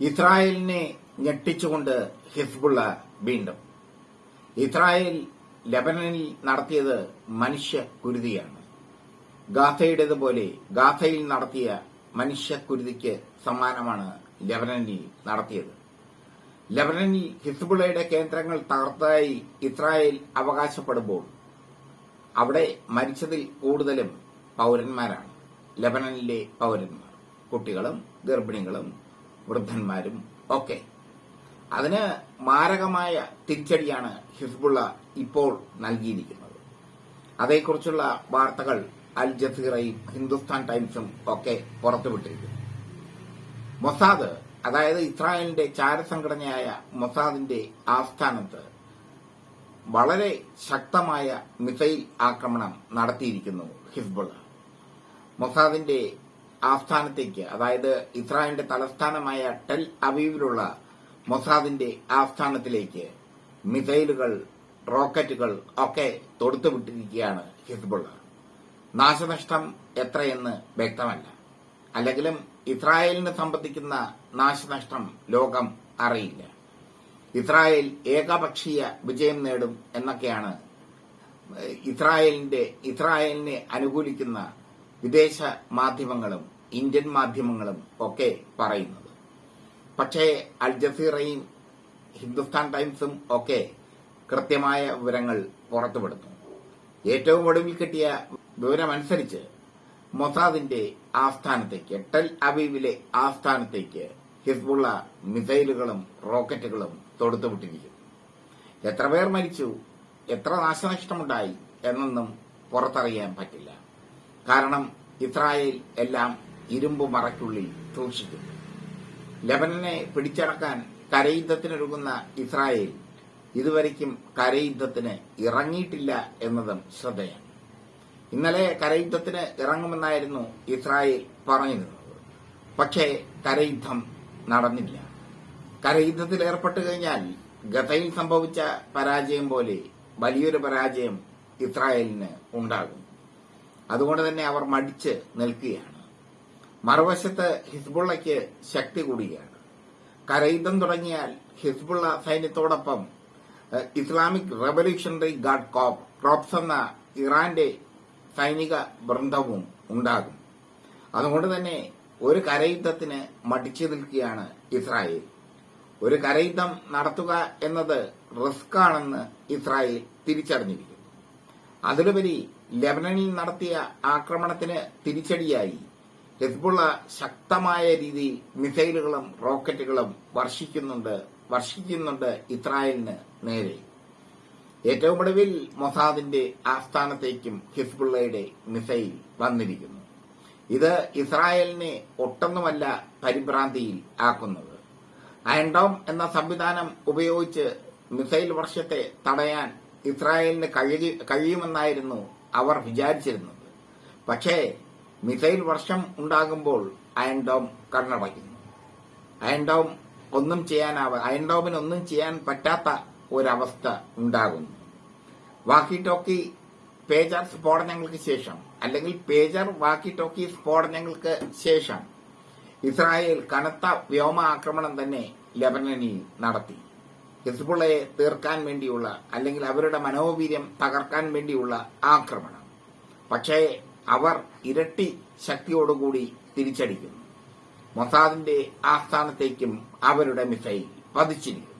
ഇസ്രായേലിനെ ഞെട്ടിച്ചുകൊണ്ട് ഹിസ്ബുള്ള വീണ്ടും. ഇസ്രായേൽ ലബനനിൽ നടത്തിയത് മനുഷ്യ കുരുതിയാണ്. ഗാഥയുടേതുപോലെ ഗാഥയിൽ നടത്തിയ മനുഷ്യ കുരുതിക്ക് സമാനമാണ് ലബനനിൽ നടത്തിയത്. ലബനനിൽ ഹിസ്ബുള്ളയുടെ കേന്ദ്രങ്ങൾ തകർത്തതായി ഇസ്രായേൽ അവകാശപ്പെടുമ്പോൾ അവിടെ മരിച്ചതിൽ കൂടുതലും പൌരന്മാരാണ്. ലബനനിലെ പൌരന്മാർ. കുട്ടികളും ഗർഭിണികളും വൃദ്ധന്മാരും ഒക്കെ. അതിന് മാരകമായ തിരിച്ചടിയാണ് ഹിസ്ബുള്ള ഇപ്പോൾ നൽകിയിരിക്കുന്നത്. അതേക്കുറിച്ചുള്ള വാർത്തകൾ അൽ ജസീറയും ഹിന്ദുസ്ഥാൻ ടൈംസും ഒക്കെ പുറത്തുവിട്ടിരിക്കുന്നു. മൊസാദ് അതായത് ഇസ്രായേലിന്റെ ചാരസംഘടനയായ മൊസാദിന്റെ ആസ്ഥാനത്ത് വളരെ ശക്തമായ മിസൈൽ ആക്രമണം നടത്തിയിരിക്കുന്നു ഹിസ്ബുള്ള. മൊസാദിന്റെ ആസ്ഥാനത്തേക്ക് അതായത് ഇസ്രായേലിന്റെ തലസ്ഥാനമായ ടെൽ അവീവിലുള്ള മൊസാദിന്റെ ആസ്ഥാനത്തിലേക്ക് മിസൈലുകൾ റോക്കറ്റുകൾ ഒക്കെ തൊടുത്തുവിട്ടിരിക്കുകയാണ് ഹിസ്ബുള്ള. നാശനഷ്ടം എത്രയെന്ന് വ്യക്തമല്ല. അല്ലെങ്കിലും ഇസ്രായേലിന് സംബന്ധിക്കുന്ന നാശനഷ്ടം ലോകം അറിയില്ല. ഇസ്രായേൽ ഏകപക്ഷീയ വിജയം നേടും എന്നൊക്കെയാണ് ഇസ്രായേലിന്റെ ഇസ്രായേലിനെ അനുകൂലിക്കുന്ന വിദേശ മാധ്യമങ്ങളും ഇന്ത്യൻ മാധ്യമങ്ങളും ഒക്കെ പറയുന്നത്. പക്ഷേ അൽ ജസീറയും ഹിന്ദുസ്ഥാൻ ടൈംസും ഒക്കെ കൃത്യമായ വിവരങ്ങൾ പുറത്തുവിടുന്നു. ഏറ്റവും ഒടുവിൽ കിട്ടിയ വിവരമനുസരിച്ച് മൊസാദിന്റെ ആസ്ഥാനത്തേക്ക് ടെൽ അവീവിലെ ആസ്ഥാനത്തേക്ക് ഹിസ്ബുള്ള മിസൈലുകളും റോക്കറ്റുകളും തൊടുത്തുവിട്ടിരിക്കുന്നു. എത്ര പേർ മരിച്ചു എത്ര നാശനഷ്ടമുണ്ടായി എന്നൊന്നും പുറത്തറിയാൻ പറ്റില്ല. കാരണം ഇസ്രായേൽ എല്ലാം ഇരുമ്പ് മറയ്ക്കുള്ളിൽ സൂക്ഷിക്കുന്നു. ലബനനെ പിടിച്ചടക്കാൻ കരയുദ്ധത്തിനൊരുങ്ങുന്ന ഇസ്രായേൽ ഇതുവരയ്ക്കും കരയുദ്ധത്തിന് ഇറങ്ങിയിട്ടില്ല എന്നതും ശ്രദ്ധേയം. ഇന്നലെ കരയുദ്ധത്തിന് ഇറങ്ങുമെന്നായിരുന്നു ഇസ്രായേൽ പറഞ്ഞിരുന്നത്. പക്ഷേ കരയുദ്ധം നടന്നില്ല. കരയുദ്ധത്തിൽ ഏർപ്പെട്ടു കഴിഞ്ഞാൽ ഗതയിൽ സംഭവിച്ച പരാജയം പോലെ വലിയൊരു പരാജയം ഇസ്രായേലിന് ഉണ്ടാകും. അതുകൊണ്ട് തന്നെ അവർ മടിച്ച് നിൽക്കുകയാണ്. മറുവശത്ത് ഹിസ്ബുള്ളയ്ക്ക് ശക്തി കൂടുകയാണ് കരയുദ്ധം തുടങ്ങിയാൽ Hezbollah സൈന്യത്തോടൊപ്പം Islamic revolutionary guard corps corps എന്ന ഇറാന്റെ സൈനിക ബൃന്ദവും ഉണ്ടാകും. അതുകൊണ്ട് തന്നെ ഒരു കരയുദ്ധത്തിന് മടിച്ചു നിൽക്കുകയാണ് ഇസ്രായേൽ. ഒരു കരയുദ്ധം നടത്തുക എന്നത് റിസ്ക് ആണെന്ന് ഇസ്രായേൽ തിരിച്ചറിഞ്ഞിരിക്കുന്നു. അതിലുപരി ലെബനനിൽ നടത്തിയ ആക്രമണത്തിന് തിരിച്ചടിയായി ഹിസ്ബുള്ള ശക്തമായ രീതിയിൽ മിസൈലുകളും റോക്കറ്റുകളും വർഷിക്കുന്നുണ്ട് വർഷിക്കുന്നുണ്ട് ഇസ്രായേലിന് നേരെ. ഏറ്റവും ഒടുവിൽ മൊസാദിന്റെ ആസ്ഥാനത്തേക്കും ഹിസ്ബുള്ളയുടെ മിസൈൽ വന്നിരിക്കുന്നു. ഇത് ഇസ്രായേലിനെ ഒട്ടൊന്നുമല്ല പരിഭ്രാന്തിയിൽ ആക്കുന്നത്. അയൻഡോം എന്ന സംവിധാനം ഉപയോഗിച്ച് മിസൈൽ വർഷത്തെ തടയാൻ ഇസ്രായേലിന് കഴിയുമെന്നായിരുന്നു അവർ വിചാരിച്ചിരുന്നത്. പക്ഷേ മിസൈൽ വർഷം ഉണ്ടാകുമ്പോൾ അയൺഡോം കണ്ണടയ്ക്കുന്നു അയൺഡോം ഒന്നും ചെയ്യാനാവ അയൺഡോമിന് ഒന്നും ചെയ്യാൻ പറ്റാത്ത ഒരവസ്ഥ ഉണ്ടാകുന്നു. വാക്കി ടോക്കി പേജർ സ്ഫോടനങ്ങൾക്ക് ശേഷം അല്ലെങ്കിൽ പേജർ വാക്കി ടോക്കി സ്ഫോടനങ്ങൾക്ക് ശേഷം ഇസ്രായേൽ കനത്ത വ്യോമ ആക്രമണം തന്നെ ലെബനനിൽ നടത്തി. ഹിസ്ബുള്ളയെ തീർക്കാൻ വേണ്ടിയുള്ള അല്ലെങ്കിൽ അവരുടെ മനോവീര്യം തകർക്കാൻ വേണ്ടിയുള്ള ആക്രമണം. പക്ഷേ അവർ ഇരട്ടി ശക്തിയോടുകൂടി തിരിച്ചടിക്കും മൊസാദിന്റെ ആസ്ഥാനത്തേക്കും അവരുടെ മിസൈൽ പതിച്ചിരിക്കുന്നു.